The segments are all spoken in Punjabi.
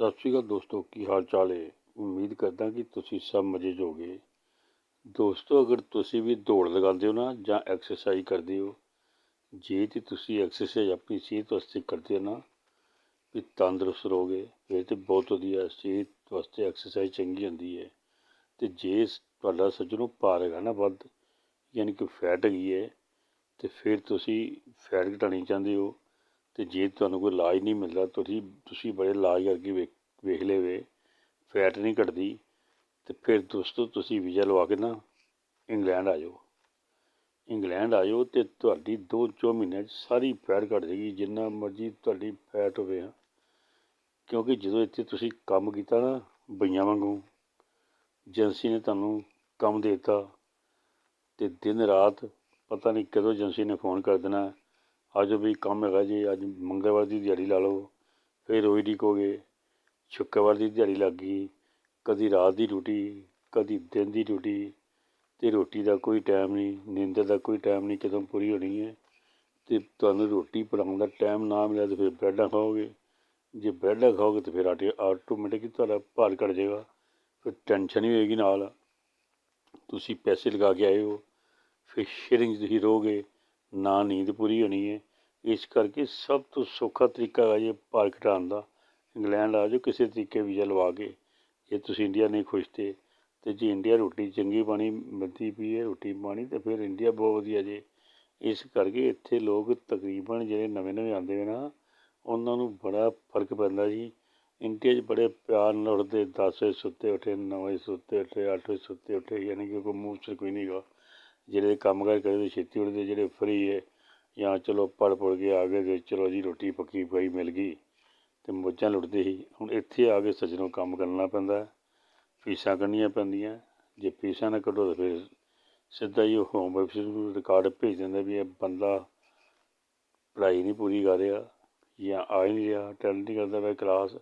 ਸਤਿ ਸ਼੍ਰੀ ਅਕਾਲ ਦੋਸਤੋ, ਕੀ ਹਾਲ ਚਾਲ ਹੈ? ਉਮੀਦ ਕਰਦਾ ਕਿ ਤੁਸੀਂ ਸਭ ਮਜ਼ੇ 'ਚ ਹੋਗੇ ਦੋਸਤੋ, ਅਗਰ ਤੁਸੀਂ ਵੀ ਦੌੜ ਲਗਾਉਂਦੇ ਹੋ ਨਾ ਜਾਂ ਐਕਸਰਸਾਈਜ਼ ਕਰਦੇ ਹੋ, ਜੇ ਤੇ ਤੁਸੀਂ ਐਕਸਰਸਾਈਜ਼ ਆਪਣੀ ਸਿਹਤ ਵਾਸਤੇ ਕਰਦੇ ਹੋ ਨਾ, ਵੀ ਤੰਦਰੁਸਤ ਰਹੋਗੇ, ਫਿਰ ਤੇ ਬਹੁਤ ਵਧੀਆ, ਸਿਹਤ ਵਾਸਤੇ ਐਕਸਰਸਾਈਜ਼ ਚੰਗੀ ਹੁੰਦੀ ਹੈ। ਤੇ ਜੇ ਤੁਹਾਡਾ ਸੱਜਣੋ ਭਾਰ ਹੈਗਾ ਨਾ ਵੱਧ, ਯਾਨੀ ਕਿ ਫੈਟ ਹੈਗੀ ਹੈ, ਤੇ ਫਿਰ ਤੁਸੀਂ ਫੈਟ ਘਟਾਉਣੀ ਚਾਹੁੰਦੇ ਹੋ ਤੇ ਜੇ ਤੁਹਾਨੂੰ ਕੋਈ ਇਲਾਜ ਨਹੀਂ ਮਿਲਦਾ, ਤੁਸੀਂ ਤੁਸੀਂ ਬੜੇ ਇਲਾਜ ਕਰਕੇ ਵੇਖ ਵੇਖ ਲਵੇ ਫੈਟ ਨਹੀਂ ਘਟਦੀ, ਤੇ ਫਿਰ ਦੋਸਤੋ ਤੁਸੀਂ ਵੀਜ਼ਾ ਲਵਾ ਕੇ ਨਾ ਇੰਗਲੈਂਡ ਆ ਜਾਓ। ਇੰਗਲੈਂਡ ਆ ਜਾਓ ਤੇ ਤੁਹਾਡੀ ਦੋ ਚੋ ਮਹੀਨਿਆਂ 'ਚ ਸਾਰੀ ਫੈਟ ਘਟ ਜਾਏਗੀ, ਜਿੰਨਾ ਮਰਜ਼ੀ ਤੁਹਾਡੀ ਫੈਟ ਹੋਵੇ ਕਿਉਂਕਿ ਜਦੋਂ ਇੱਥੇ ਤੁਸੀਂ ਕੰਮ ਕੀਤਾ ਨਾ, ਬਈਆਂ ਵਾਂਗੂ, ਏਜੰਸੀ ਨੇ ਤੁਹਾਨੂੰ ਕੰਮ ਦੇ ਦਿੱਤਾ, ਤੇ ਦਿਨ ਰਾਤ ਪਤਾ ਨਹੀਂ ਕਦੋਂ ਏਜੰਸੀ ਨੇ ਫੋਨ ਕਰ ਦੇਣਾ ਅੱਜ ਵੀ ਕੰਮ ਹੈਗਾ ਜੀ, ਅੱਜ ਮੰਗਲਵਾਰ ਦੀ ਦਿਹਾੜੀ ਲਾ ਲਓ, ਫਿਰ ਰੋਜ਼ ਡਿੱਕੋਗੇ ਸ਼ੁੱਕਰਵਾਰ ਦੀ ਦਿਹਾੜੀ ਲੱਗ ਗਈ, ਕਦੀ ਰਾਤ ਦੀ ਡਿਊਟੀ ਕਦੀ ਦਿਨ ਦੀ ਡਿਊਟੀ ਅਤੇ ਰੋਟੀ ਦਾ ਕੋਈ ਟਾਈਮ ਨਹੀਂ ਨੀਂਦਰ ਦਾ ਕੋਈ ਟਾਈਮ ਨਹੀਂ ਕਦੋਂ ਪੂਰੀ ਹੋਣੀ ਹੈ ਅਤੇ ਤੁਹਾਨੂੰ ਰੋਟੀ ਬਣਾਉਣ ਦਾ ਟਾਈਮ ਨਾ ਮਿਲਿਆ ਤਾਂ ਫਿਰ ਬ੍ਰੈਡਾਂ ਖਾਓਗੇ, ਜੇ ਬ੍ਰੈਡਾਂ ਖਾਓਗੇ ਤਾਂ ਫਿਰ ਆਟੇ ਆਟੋਮੈਟਿਕ ਤੁਹਾਡਾ ਭਾਰ ਘਟ ਜਾਏਗਾ, ਫਿਰ ਟੈਨਸ਼ਨ ਹੀ ਹੋਏਗੀ ਨਾਲ, ਤੁਸੀਂ ਪੈਸੇ ਲਗਾ ਕੇ ਆਏ ਹੋ, ਫਿਰ ਸ਼ੇਅਰਿੰਗ ਤੁਸੀਂ ਰਹੋਗੇ, ਨਾ ਨੀਂਦ ਪੂਰੀ ਹੋਣੀ ਹੈ ਇਸ ਕਰਕੇ ਸਭ ਤੋਂ ਸੌਖਾ ਤਰੀਕਾ ਹੈ ਇਹ ਭਾਰ ਘਟਾਉਣ ਦਾ। ਇੰਗਲੈਂਡ ਆ ਜਾਓ, ਕਿਸੇ ਤਰੀਕੇ ਵੀਜ਼ਾ ਲਵਾ ਕੇ, ਜੇ ਤੁਸੀਂ ਇੰਡੀਆ ਨਹੀਂ ਖੁਸ਼ ਤੇ ਤੇ ਜੇ ਇੰਡੀਆ ਰੋਟੀ ਚੰਗੀ ਪਾਣੀ ਮਿਲਦੀ ਪਈ ਹੈ, ਰੋਟੀ ਪਾਣੀ ਤਾਂ ਫਿਰ ਇੰਡੀਆ ਬਹੁਤ ਵਧੀਆ ਜੇ। ਇਸ ਕਰਕੇ ਇੱਥੇ ਲੋਕ ਤਕਰੀਬਨ ਜਿਹੜੇ ਨਵੇਂ ਨਵੇਂ ਆਉਂਦੇ ਨੇ ਨਾ, ਉਹਨਾਂ ਨੂੰ ਬੜਾ ਫ਼ਰਕ ਪੈਂਦਾ ਜੀ। ਇੰਡੀਆ 'ਚ ਬੜੇ ਪਿਆਰ ਨਾਲ ਉੱਠਦੇ, ਦਸ ਵਜੇ ਸੁੱਤੇ ਉੱਠੇ, ਨੌ ਵਜੇ ਸੁੱਤੇ ਉੱਠੇ, ਅੱਠ ਵਜੇ ਸੁੱਤੇ ਉੱਠੇ, ਯਾਨੀ ਕਿ ਕੋਈ ਮੂੰਹ 'ਚ ਕੋਈ ਨਹੀਂ ਗਾ ਜਿਹੜੇ ਕੰਮ ਕਾਰ ਕਰਦੇ, ਛੇਤੀ ਉੱਠਦੇ, ਜਿਹੜੇ ਫਰੀ ਹੈ ਜਾਂ ਚਲੋ ਪੜ੍ਹ ਪੁੜ ਕੇ ਆ ਗਏ ਤੇ ਚਲੋ ਜੀ ਰੋਟੀ ਪੱਕੀ ਪਕਾਈ ਮਿਲ ਗਈ ਅਤੇ ਮੌਜਾਂ ਲੁੱਟਦੇ ਸੀ। ਹੁਣ ਇੱਥੇ ਆ ਕੇ ਸੱਜਣੋਂ ਕੰਮ ਕਰਨਾ ਪੈਂਦਾ ਫੀਸਾਂ ਕੱਢਣੀਆਂ ਪੈਂਦੀਆਂ। ਜੇ ਫੀਸਾਂ ਨਾ ਕੱਢੋ ਤਾਂ ਫਿਰ ਸਿੱਧਾ ਹੀ ਉਹ ਹੋਮ ਵੈਬਸਾਈਟ ਨੂੰ ਰਿਕਾਰਡ ਭੇਜ ਦਿੰਦਾ ਵੀ ਇਹ ਬੰਦਾ ਪੜ੍ਹਾਈ ਨਹੀਂ ਪੂਰੀ ਕਰ ਰਿਹਾ ਜਾਂ ਆ ਹੀ ਨਹੀਂ ਰਿਹਾ ਅਟੈਂਡ ਨਹੀਂ ਕਰਦਾ ਪਿਆ ਕਲਾਸ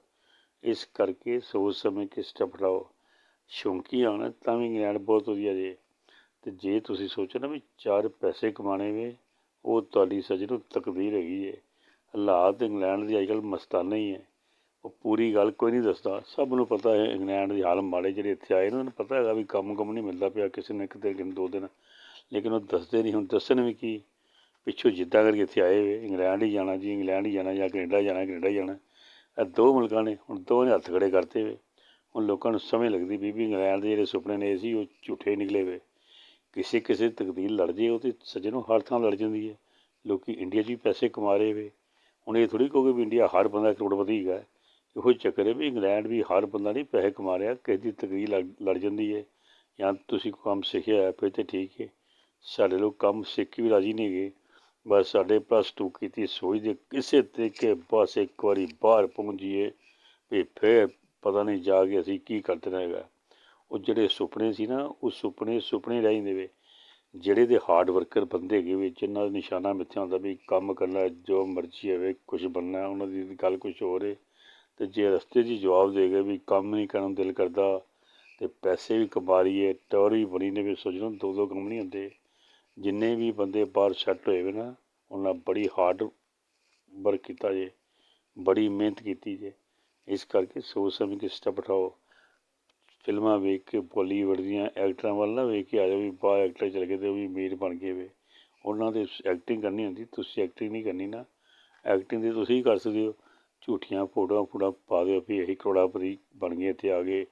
ਇਸ ਕਰਕੇ ਸੋਚ ਸਮਝ ਕੇ ਸਟੈਪ ਲਓ ਸ਼ੌਂਕੀ ਆਉਣਾ ਤਾਂ ਵੀ ਇੰਗਲੈਂਡ ਬਹੁਤ ਵਧੀਆ ਜੇ। ਤੇ ਜੇ ਤੁਸੀਂ ਸੋਚੋ ਨਾ ਵੀ ਚਾਰ ਪੈਸੇ ਕਮਾਣੇ ਵੇ ਉਹ ਤੁਹਾਡੀ ਸੱਜਣੋ ਤਕਦੀਰ ਹੈਗੀ ਹੈ ਹਾਲਾਤ ਇੰਗਲੈਂਡ ਦੀ ਅੱਜ ਕੱਲ੍ਹ ਮਸਤਾਨਾ ਹੀ ਹੈ ਉਹ ਪੂਰੀ ਗੱਲ ਕੋਈ ਨਹੀਂ ਦੱਸਦਾ। ਸਭ ਨੂੰ ਪਤਾ ਹੈ ਇੰਗਲੈਂਡ ਦੀ ਹਾਲ ਮਾੜੇ ਜਿਹੜੇ ਇੱਥੇ ਆਏ ਨੇ, ਉਹਨਾਂ ਨੂੰ ਪਤਾ ਹੈਗਾ ਵੀ ਕੰਮ ਕੰਮ ਨਹੀਂ ਮਿਲਦਾ ਪਿਆ ਕਿਸੇ ਨੇ ਕਿਤੇ ਦਿਨ ਦੋ ਦਿਨ। ਲੇਕਿਨ ਉਹ ਦੱਸਦੇ ਨਹੀਂ, ਹੁਣ ਦੱਸਣ ਵੀ ਕੀ? ਪਿੱਛੋਂ ਜਿੱਦਾਂ ਕਰਕੇ ਇੱਥੇ ਆਏ ਹੋਏ, ਇੰਗਲੈਂਡ ਹੀ ਜਾਣਾ ਜੀ, ਇੰਗਲੈਂਡ ਹੀ ਜਾਣਾ ਜਾਂ ਕੈਨੇਡਾ ਜਾਣਾ ਕੈਨੇਡਾ ਜਾਣਾ। ਇਹ ਦੋ ਮੁਲਕਾਂ ਨੇ, ਹੁਣ ਦੋ ਨੇ ਹੱਥ ਖੜੇ ਕਰਤੇ ਵੇ ਹੁਣ ਲੋਕਾਂ ਨੂੰ ਸਮਝ ਲੱਗਦੀ ਵੀ ਵੀ ਇੰਗਲੈਂਡ ਦੇ ਜਿਹੜੇ ਸੁਪਨੇ ਨੇ ਸੀ ਉਹ ਝੂਠੇ ਨਿਕਲੇ ਵੇ ਕਿਸੇ ਕਿਸੇ ਤਕਦੀਰ ਲੜ ਜੇ, ਉਹ ਤੇ ਸੱਜਣੋਂ ਹਰ ਥਾਂ ਲੜ ਜਾਂਦੀ ਹੈ। ਲੋਕੀ ਇੰਡੀਆ 'ਚ ਵੀ ਪੈਸੇ ਕਮਾ ਰਹੇ ਵੇ। ਹੁਣ ਇਹ ਥੋੜੀ ਕਹੋਗੇ ਵੀ ਇੰਡੀਆ ਹਰ ਬੰਦਾ ਕਰੋੜਪਤੀ ਹੈਗਾ ਇਹੋ ਚੱਕਰ ਹੈ ਵੀ ਇੰਗਲੈਂਡ ਵੀ ਹਰ ਬੰਦਾ ਨਹੀਂ ਪੈਸੇ ਕਮਾ ਰਿਹਾ, ਕਿਸੇ ਦੀ ਤਕਦੀਰ ਲੜ ਜਾਂਦੀ ਹੈ। ਜਾਂ ਤੁਸੀਂ ਕੰਮ ਸਿੱਖਿਆ ਹੈ ਫਿਰ ਤੇ ਠੀਕ ਹੈ। ਸਾਡੇ ਲੋਕ ਕੰਮ ਸਿੱਖ ਕੇ ਵੀ ਰਾਜੀ ਨਹੀਂ ਹੈਗੇ। ਬਸ ਸਾਡੇ ਪਲੱਸ ਟੂ ਕੀਤੀ ਸੋਚਦੇ ਕਿਸੇ ਤਰੀਕੇ ਬਸ ਇੱਕ ਵਾਰੀ ਬਾਹਰ ਪਹੁੰਚੀਏ ਵੀ ਫਿਰ ਪਤਾ ਨਹੀਂ ਜਾ ਕੇ ਅਸੀਂ ਕੀ ਕਰਦੇ ਰਹੇਗਾ ਉਹ ਜਿਹੜੇ ਸੁਪਨੇ ਸੀ ਨਾ, ਉਹ ਸੁਪਨੇ ਸੁਪਨੇ ਰਹਿ ਜਾਂਦੇ ਵੇ। ਜਿਹੜੇ ਦੇ ਹਾਰਡ ਵਰਕਰ ਬੰਦੇ ਹੈਗੇ ਵੀ, ਜਿਨ੍ਹਾਂ ਦਾ ਨਿਸ਼ਾਨਾ ਮਿੱਥਿਆ ਹੁੰਦਾ ਵੀ ਕੰਮ ਕਰਨਾ, ਜੋ ਮਰਜ਼ੀ ਹੋਵੇ ਕੁਝ ਬਣਨਾ, ਉਹਨਾਂ ਦੀ ਗੱਲ ਕੁਝ ਹੋਰ ਹੈ ਤੇ ਜੇ ਰਸਤੇ 'ਚ ਜਵਾਬ ਦੇ ਗਏ ਵੀ ਕੰਮ ਨਹੀਂ ਕਰਨ ਦਿਲ ਕਰਦਾ, ਤੇ ਪੈਸੇ ਵੀ ਕਮਾ ਰਹੀਏ ਟੌਰ ਵੀ ਬਣੀ ਨੇ ਵੀ ਸੋਚਣਾ ਦੋ ਦੋ ਕੰਮ ਨਹੀਂ ਹੁੰਦੇ। ਜਿੰਨੇ ਵੀ ਬੰਦੇ ਬਾਹਰ ਸੈੱਟ ਹੋਏ ਵੇ ਨਾ, ਉਹਨਾਂ ਬੜੀ ਹਾਰਡ ਵਰਕ ਕੀਤਾ ਜੇ, ਬੜੀ ਮਿਹਨਤ ਕੀਤੀ ਜੇ। ਇਸ ਕਰਕੇ ਸੋਚ ਸਮਝ ਕੇ ਸਟੈਪ ਉਠਾਓ। ਫਿਲਮਾਂ ਵੇਖ ਕੇ ਬੋਲੀਵੁੱਡ ਦੀਆਂ ਐਕਟਰਾਂ ਵੱਲ ਨਾ ਵੇਖ ਕੇ ਆ ਜਾਓ ਵੀ ਬਾਹਰ ਐਕਟਰ ਚਲੇ ਗਏ ਅਤੇ ਉਹ ਵੀ ਅਮੀਰ ਬਣ ਗਏ ਵੇ। ਉਹਨਾਂ ਦੇ ਐਕਟਿੰਗ ਕਰਨੀ ਹੁੰਦੀ, ਤੁਸੀਂ ਐਕਟਿੰਗ ਨਹੀਂ ਕਰਨੀ ਨਾ। ਐਕਟਿੰਗ ਦੀ ਤੁਸੀਂ ਕਰ ਸਕਦੇ ਹੋ। ਝੂਠੀਆਂ ਫੋਟੋਆਂ ਫੂਟਾਂ ਪਾ ਦਿਓ ਵੀ ਅਸੀਂ ਕਰੋੜਾਪਤੀ ਬਣ ਗਏ ਇੱਥੇ ਆ ਗਏ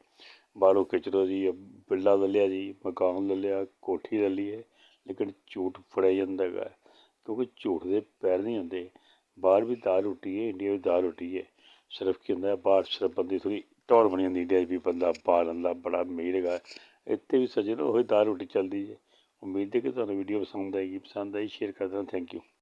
ਬਾਹਰੋਂ ਖਿੱਚ ਜੀ, ਬਿੱਲਾ ਲੈ ਲਿਆ ਜੀ, ਮਕਾਨ ਲੈ ਲਿਆ, ਕੋਠੀ ਲੈ ਲਈ ਹੈ, ਲੇਕਿਨ ਝੂਠ ਫੜਿਆ ਜਾਂਦਾ ਹੈਗਾ। ਕਿਉਂਕਿ ਝੂਠ ਦੇ ਪੈਰ ਨਹੀਂ ਹੁੰਦੇ। ਬਾਹਰ ਵੀ ਦਾਲ ਰੋਟੀ ਹੈ, ਇੰਡੀਆ ਵੀ ਦਾਲ ਰੋਟੀ ਹੈ। ਸਿਰਫ ਕੀ ਹੁੰਦਾ, ਬਾਹਰ ਸਿਰਫ ਬੰਦੀ ਥੋੜ੍ਹੀ ਟੌਰ ਬਣੀ ਹੁੰਦੀ ਇੰਡੀਆ ਵੀ ਬੰਦਾ ਬਾਹਰ ਦਾ ਬੜਾ ਅਮੀਰ ਹੈਗਾ। ਇੱਥੇ ਵੀ ਸੱਜਣ, ਉਹੀ ਦਾਲ ਰੋਟੀ ਚੱਲਦੀ ਹੈ ਉਮੀਦ ਹੈ ਕਿ ਤੁਹਾਨੂੰ ਵੀਡੀਓ ਪਸੰਦ ਆਏਗੀ। ਪਸੰਦ ਆਈ ਸ਼ੇਅਰ ਕਰ ਦੇਣਾ। Thank you